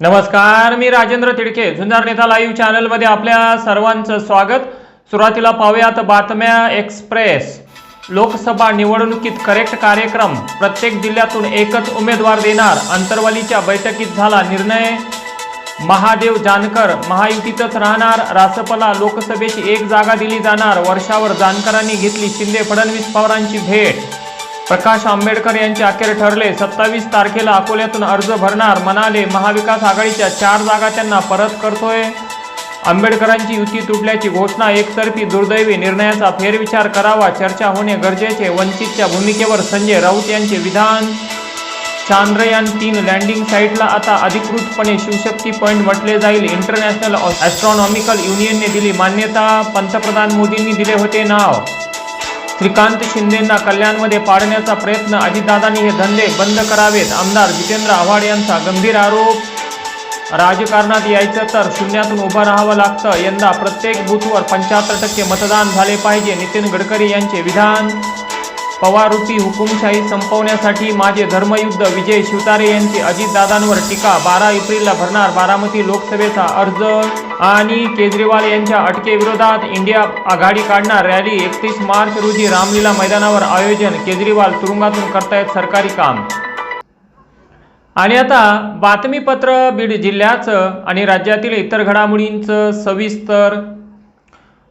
नमस्कार मी राजेंद्र तिडके. झुंजार नेता लाईव्ह चॅनलमध्ये आपल्या सर्वांचं स्वागत. सुरुवातीला पाहूयात बातम्या एक्सप्रेस. लोकसभा निवडणुकीत करेक्ट कार्यक्रम. प्रत्येक जिल्ह्यातून एकच उमेदवार देणार. अंतरवालीच्या बैठकीत झाला निर्णय. महादेव जानकर महायुतीतच राहणार. रासपला लोकसभेची एक जागा दिली जाणार. वर्षावर जानकरांनी घेतली शिंदे फडणवीस पवारांची भेट. प्रकाश आंबेडकर यांचे अखेर ठरले. सत्तावीस तारखेला अकोल्यातून अर्ज भरणार. म्हणाले महाविकास आघाडीच्या चार जागा त्यांना परत करतोय. आंबेडकरांची युती तुटल्याची घोषणा एकतर्फी दुर्दैवी निर्णयाचा फेरविचार करावा चर्चा होणे गरजेचे वंचितच्या भूमिकेवर संजय राऊत यांचे विधान. चांद्रयान तीन लँडिंग साईटला आता अधिकृतपणे शिवशक्ती पॉईंट म्हटले जाईल. इंटरनॅशनल ॲस्ट्रॉनॉमिकल युनियनने दिली मान्यता. पंतप्रधान मोदींनी दिले होते नाव. श्रीकांत शिंदेंना कल्याणमध्ये पाडण्याचा प्रयत्न अजितदादांनी हे धंदे बंद करावेत आमदार जितेंद्र आव्हाड यांचा गंभीर आरोप. राजकारणात यायचं तर शून्यातून उभं राहावं लागतं. यंदा प्रत्येक बूथवर पंच्याहत्तर टक्के मतदान झाले पाहिजे नितीन गडकरी यांचे विधान. पवारुपी हुकुमशाही संपवण्यासाठी माझे धर्मयुद्ध विजय शिवतारे यांची अजितदादांवर टीका. बारा एप्रिलला भरणार बारामती लोकसभेचा अर्ज. आणि केजरीवाल यांच्या अटकेविरोधात इंडिया आघाडी काढणार रॅली. एकतीस मार्च रोजी रामलीला मैदानावर आयोजन. केजरीवाल तुरुंगातून करतायत सरकारी काम. आणि आता बातमीपत्र बीड जिल्ह्याचं आणि राज्यातील इतर घडामोडींचं सविस्तर.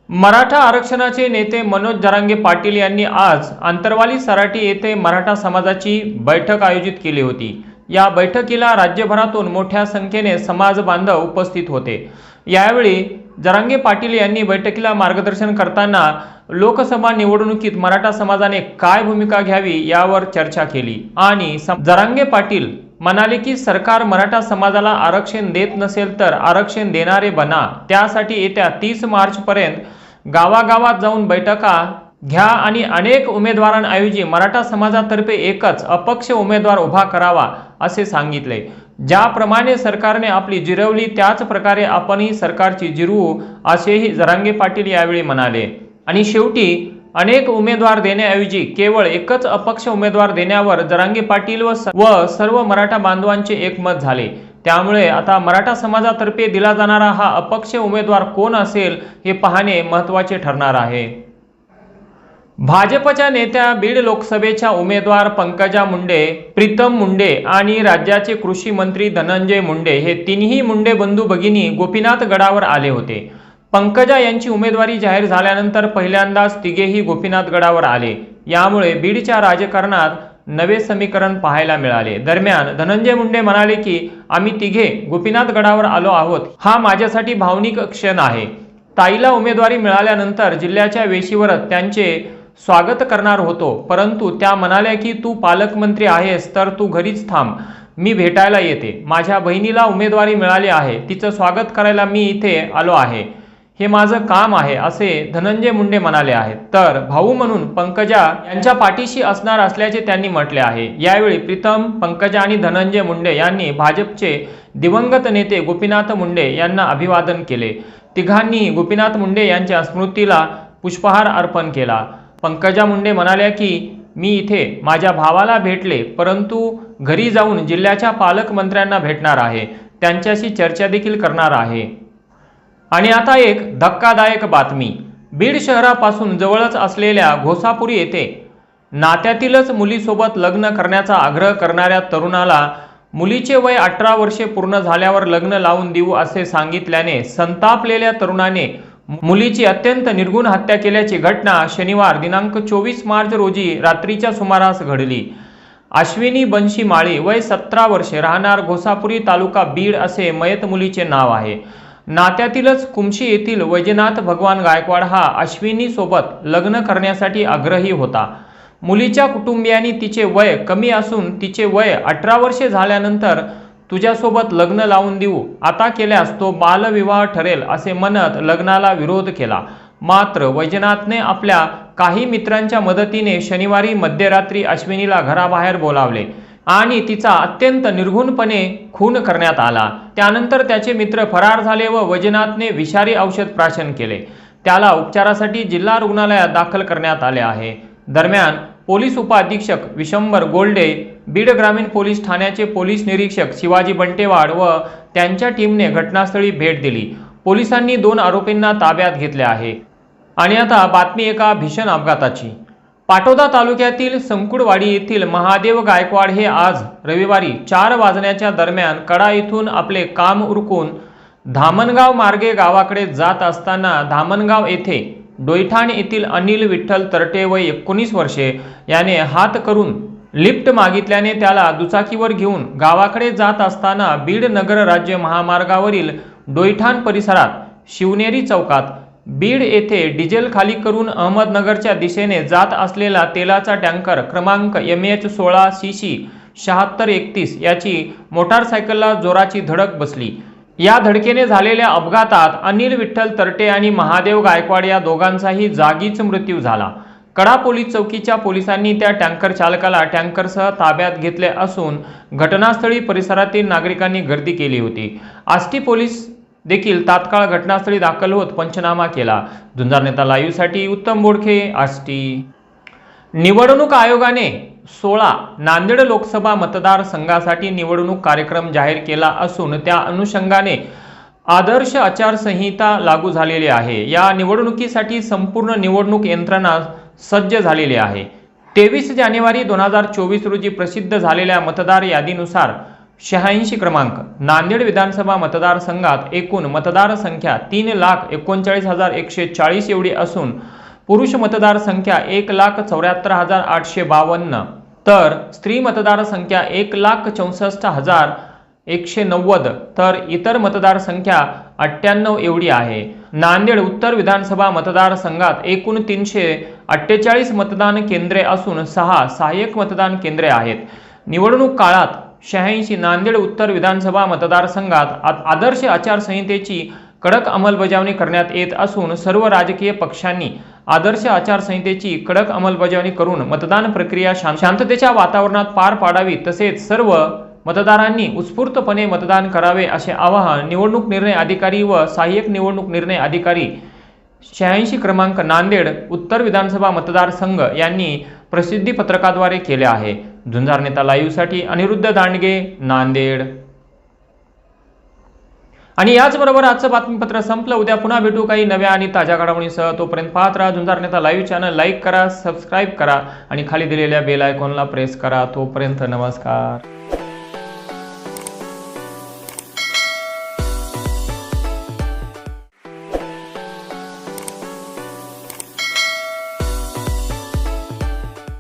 मराठा आरक्षणाचे नेते मनोज जरांगे पाटील यांनी आज आंतरवाली सराटी येथे मराठा समाजाची बैठक आयोजित केली होती. या बैठकीला राज्यभरातून मोठ्या संख्येने समाज बांधव उपस्थित होते. यावेळी जरांगे पाटील यांनी बैठकीला मार्गदर्शन करताना लोकसभा निवडणुकीत मराठा समाजाने काय भूमिका घ्यावी यावर चर्चा केली. आणि जरांगे पाटील म्हणाले की सरकार मराठा समाजाला आरक्षण देत नसेल तर आरक्षण देणारे बना. त्यासाठी येत्या तीस मार्च पर्यंत गावागावात जाऊन बैठका घ्या आणि अनेक उमेदवारांऐवजी मराठा समाजातर्फे एकच अपक्ष उमेदवार उभा करावा असे सांगितले. ज्याप्रमाणे सरकारने आपली जिरवली त्याच प्रकारे आपणही सरकारची जिरवू असेही जरांगे पाटील यावेळी म्हणाले. आणि शेवटी अनेक उमेदवार देण्याऐवजी केवळ एकच अपक्ष उमेदवार देण्यावर जरांगे पाटील व व सर्व मराठा बांधवांचे एकमत झाले. त्यामुळे आता मराठा समाजातर्फे दिला जाणारा हा अपक्ष उमेदवार कोण असेल हे पाहणे महत्त्वाचे ठरणार आहे. भाजपच्या नेत्या बीड लोकसभेच्या उमेदवार पंकजा मुंडे प्रीतम मुंडे आणि राज्याचे कृषी मंत्री धनंजय मुंडे हे तिन्ही मुंडे बंधू भगिनी गोपीनाथ गडावर आले होते. पंकजा यांची उमेदवारी जाहीर झाल्यानंतर पहिल्यांदाच तिघेही गोपीनाथ गडावर आले. यामुळे बीडच्या राजकारणात नवे समीकरण पाहायला मिळाले. दरम्यान धनंजय मुंडे म्हणाले की आम्ही तिघे गोपीनाथ गडावर आलो आहोत. हा माझ्यासाठी भावनिक क्षण आहे. ताईला उमेदवारी मिळाल्यानंतर जिल्ह्याच्या वेशीवरच त्यांचे स्वागत करणार होतो. परंतु त्या म्हणाल्या की तू पालकमंत्री आहेस तर तू घरीच थांब. मी भेटायला येते. माझ्या बहिणीला उमेदवारी मिळाली आहे. तिचं स्वागत करायला मी इथे आलो आहे. हे माझं काम आहे असे धनंजय मुंडे म्हणाले आहेत. तर भाऊ म्हणून पंकजा यांच्या पाठीशी असणार असल्याचे त्यांनी म्हटले आहे. यावेळी प्रीतम पंकजा आणि धनंजय मुंडे यांनी भाजपचे दिवंगत नेते गोपीनाथ मुंडे यांना अभिवादन केले. तिघांनी गोपीनाथ मुंडे यांच्या स्मृतीला पुष्पहार अर्पण केला. पंकजा मुंडे म्हणाल्या की मी इथे माझ्या भावाला भेटले परंतु घरी जाऊन जिल्ह्याच्या पालकमंत्र्यांना भेटणार आहे. त्यांच्याशी चर्चा देखील करणार आहे. आणि आता एक धक्कादायक बातमी. बीड शहरापासून जवळच असलेल्या घोसापुरी येथे नात्यातीलच मुलीसोबत लग्न करण्याचा आग्रह करणाऱ्या तरुणाला मुलीचे वय अठरा वर्षे पूर्ण झाल्यावर लग्न लावून देऊ असे सांगितल्याने संतापलेल्या तरुणाने मुलीची अत्यंत निर्गुण हत्या केल्याची घटना शनिवार दिनांक चोवीस मार्च रोजी रात्रीच्या सुमारास घडली. अश्विनी बंशी माळी वय सतरा वर्षे राहणार घोसापुरी तालुका बीड असे मयत मुलीचे नाव आहे. नात्यातीलच कुमशी येथील वैजनाथ भगवान गायकवाड हा अश्विनी सोबत लग्न करण्यासाठी आग्रही होता. मुलीच्या कुटुंबियांनी तिचे वय कमी असून तिचे वय अठरा वर्षे झाल्यानंतर तुझ्यासोबत लग्न लावून देऊ. आता केल्यास तो बालविवाह ठरेल असे म्हणत लग्नाला विरोध केला. मात्र वैजनाथने आपल्या काही मित्रांच्या मदतीने शनिवारी मध्यरात्री अश्विनीला घराबाहेर बोलावले आणि तिचा अत्यंत निर्घुणपणे खून करण्यात आला. त्यानंतर त्याचे मित्र फरार झाले व वैजनाथने विषारी औषध प्राशन केले. त्याला उपचारासाठी जिल्हा रुग्णालयात दाखल करण्यात आले आहे. दरम्यान पोलीस उपाधीक्षक विशंबर गोल्डे बीड ग्रामीण पोलीस ठाण्याचे पोलीस निरीक्षक शिवाजी बंटेवाड व त्यांच्या टीमने घटनास्थळी भेट दिली. पोलिसांनी दोन आरोपींना ताब्यात घेतले आहे. आणि आता बातमी एका भीषण अपघाताची. पाटोदा तालुक्यातील संकुडवाडी येथील महादेव गायकवाड हे आज रविवारी चार वाजण्याच्या दरम्यान कडा येथून आपले काम उरकून धामणगाव मार्गे गावाकडे जात असताना धामणगाव येथे डोयठाण येथील अनिल विठ्ठल तरटे व एकोणीस वर्षे याने हात करून लिफ्ट मागितल्याने त्याला दुचाकीवर घेऊन गावाकडे जात असताना बीड नगर राज्य महामार्गावरील डोयठाण परिसरात शिवनेरी चौकात बीड येथे डिझेल खाली करून अहमदनगरच्या दिशेने जात असलेला तेलाचा टँकर क्रमांक एम एच सोळा सी सी शहात्तर एकतीस याची मोटारसायकलला जोराची धडक बसली. या धडकेने झालेल्या अपघातात अनिल विठ्ठल तरटे आणि महादेव गायकवाड या दोघांचाही जागीच मृत्यू झाला. कडा पोलीस चौकीच्या पोलिसांनी त्या टँकर चालकाला टँकरसह ताब्यात घेतले असून घटनास्थळी परिसरातील नागरिकांनी गर्दी केली होती. आष्टी पोलीस देखील तात्काळ घटनास्थळी दाखल होत पंचनामा केला. झुंजार नेता लाईव्हसाठी उत्तम बोडखे आष्टी. निवडणूक आयोगाने सोळा नांदेड लोकसभा मतदारसंघासाठी निवडणूक कार्यक्रम जाहीर केला असून त्या अनुषंगाने आदर्श आचारसंहिता लागू झालेली आहे. या निवडणुकीसाठी संपूर्ण निवडणूक यंत्रणा सज्ज झालेले आहे. तेवीस जानेवारी दोन हजार चोवीस रोजी प्रसिद्ध झालेल्या मतदार यादीनुसार शहाऐंशी क्रमांक नांदेड विधानसभा मतदारसंघात एकूण मतदार संख्या तीन लाख एकोणचाळीस हजार एकशे चाळीस एवढी असून पुरुष मतदार संख्या एक लाख चौऱ्याहत्तर हजार आठशे बावन्न. तर स्त्री मतदार संख्या एक लाख चौसष्ट हजार एकशे नव्वद. तर इतर मतदारसंख्या अठ्ठ्याण्णव एवढी आहे. नांदेड उत्तर विधानसभा मतदारसंघात एकूण तीनशे अठ्ठेचाळीस मतदान केंद्रे असून सहा सहाय्यक मतदान केंद्रे आहेत. निवडणूक काळात शहाऐंशी नांदेड उत्तर विधानसभा मतदारसंघात आदर्श आचारसंहितेची कडक अंमलबजावणी करण्यात येत असून सर्व राजकीय पक्षांनी आदर्श आचारसंहितेची कडक अंमलबजावणी करून मतदान प्रक्रिया शांततेच्या वातावरणात पार पाडावी तसेच सर्व मतदारांनी उत्स्फूर्तपणे मतदान करावे असे आवाहन निवडणूक निर्णय अधिकारी व सहाय्यक निवडणूक निर्णय अधिकारी शहाऐंशी क्रमांक नांदेड उत्तर विधानसभा मतदारसंघ यांनी प्रसिद्धी पत्रकाद्वारे केले आहे. झुंजार नेता लाईव्हसाठी अनिरुद्ध दांडगे नांदेड. आणि याचबरोबर आजचं बातमीपत्र संपलं. उद्या पुन्हा भेटू काही नव्या आणि ताज्या घडामोडींसह. तोपर्यंत पाहत राहा Zunjar Neta live channel. Like करा सबस्क्राईब करा आणि खाली दिलेल्या बेल आयकॉनला प्रेस करा. तोपर्यंत नमस्कार.